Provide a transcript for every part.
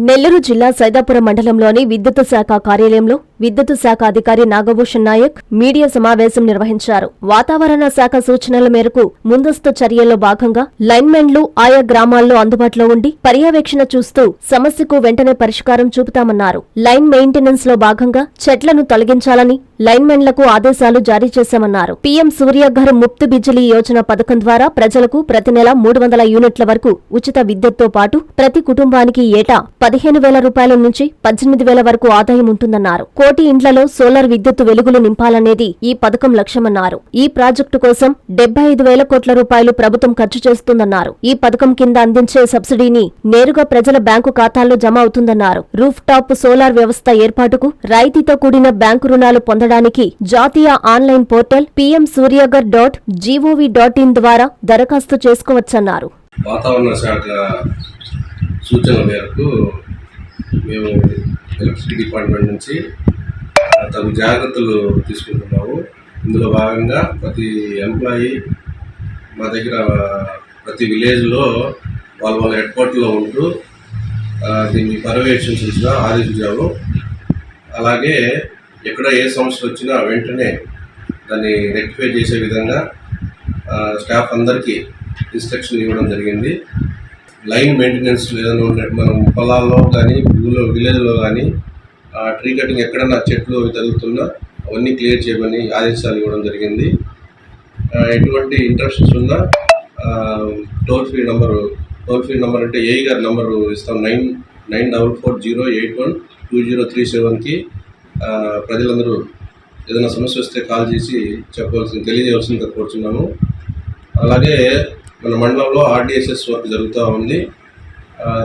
నెల్లూరు జిల్లా సైదాపురం మండలంలోని విద్యుత్ శాఖ కార్యాలయంలో విద్యుత్ శాఖ అధికారి నాగభూషణ్ నాయక్ మీడియా సమావేశం నిర్వహించారు. వాతావరణ శాఖ సూచనల మేరకు ముందస్తు చర్యల్లో భాగంగా లైన్మెన్లు ఆయా గ్రామాల్లో అందుబాటులో ఉండి పర్యవేక్షణ చూస్తూ సమస్యకు వెంటనే పరిష్కారం చూపుతామన్నారు. లైన్ మెయింటెనెన్స్లో భాగంగా చెట్లను తొలగించాలని లైన్మెన్లకు ఆదేశాలు జారీ చేశామన్నారు. పీఎం సూర్యఘర్ ముప్తు బిజిలీ యోజన పథకం ద్వారా ప్రజలకు ప్రతి నెల మూడు వందల యూనిట్ల వరకు ఉచిత విద్యుత్తో పాటు ప్రతి కుటుంబానికి ఏటా పదిహేను వేల రూపాయల నుంచి పద్దెనిమిది వేల వరకు ఆదాయం ఉంటుందన్నారు. కోటి ఇండ్లలో సోలార్ విద్యుత్ వెలుగులు నింపాలనేది ఈ పథకం లక్ష్యమన్నారు. ఈ ప్రాజెక్టు కోసం డెబ్బై ఐదు వేల కోట్ల రూపాయలు ప్రభుత్వం ఖర్చు చేస్తుందన్నారు. ఈ పథకం కింద అందించే సబ్సిడీని నేరుగా ప్రజల బ్యాంకు ఖాతాల్లో జమ అవుతుందన్నారు. రూఫ్ టాప్ సోలార్ వ్యవస్థ ఏర్పాటుకు రాయితీతో కూడిన బ్యాంకు రుణాలు పొందడానికి జాతీయ online portal PM Suryaghar dot G O V dot in ద్వారా దరఖాస్తు చేసుకోవచ్చన్నారు. వాతావరణ శాఖ మేరకు మేము ఎలక్ట్రిసిటీ డిపార్ట్మెంట్ నుంచి తగు జాగ్రత్తలు తీసుకుంటున్నాము. ఇందులో భాగంగా ప్రతి ఎంప్లాయీ మా దగ్గర ప్రతి విలేజ్లో వాళ్ళ వాళ్ళ హెడ్ క్వార్టర్లో ఉంటూ దీన్ని దీన్ని పర్యవేక్షించాల్సిన ఆదేశించాము. అలాగే ఎక్కడ ఏ సమస్యలు వచ్చినా వెంటనే దాన్ని రెక్టిఫై చేసే విధంగా స్టాఫ్ అందరికీ ఇన్స్ట్రక్షన్ ఇవ్వడం జరిగింది. లైన్ మెయింటెనెన్స్ ఏదైనా ఉన్నట్టు మనం పొలాల్లో కానీ ఊళ్ళో విలేజ్లో కానీ ట్రీ కటింగ్ ఎక్కడైనా చెట్లు అవి తగులుతున్నా అవన్నీ క్లియర్ చేయమని ఆదేశాలు ఇవ్వడం జరిగింది. ఎటువంటి ఇంట్రెస్ట్స్ ఉన్నా toll free number toll free number అంటే ఏఈ గారి నెంబరు ఇస్తాం. Nine nine double four zero eight one two zero three సెవెన్కి ప్రజలందరూ ఏదైనా సమస్య వస్తే కాల్ చేసి చెప్పవలసింది తెలియజేయవలసిందిగా కోరుచున్నాము. అలాగే మన మండలంలో ఆర్డిఎస్ఎస్ వర్క్ జరుగుతూ ఉంది.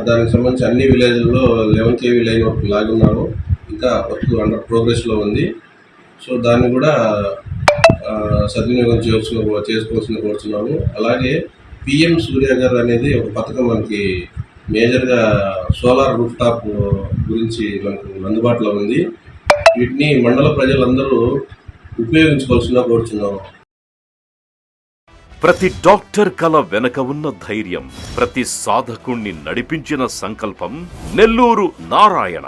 దానికి సంబంధించి అన్ని విలేజ్లలో లెవెన్ కేవీ లైన్ వర్క్ లాగి ఉన్నాము. ఇంకా వర్క్ అండర్ ప్రోగ్రెస్లో ఉంది. సో దాన్ని కూడా సద్వినియోగం చేసుకో చేసుకోవాల్సిన కోరుతున్నాము అలాగే పిఎం సూర్య గారు అనేది ఒక పథకం మనకి మేజర్గా సోలార్ రూఫ్ టాప్ గురించి మనకు అందుబాటులో ఉంది. వీటిని మండల ప్రజలందరూ ఉపయోగించుకోవాల్సిన కోరుతున్నాము ప్రతి డాక్టర్ కల వెనక ఉన్న ధైర్యం ప్రతి సాధకుణ్ణి నడిపించిన సంకల్పం నెల్లూరు నారాయణ.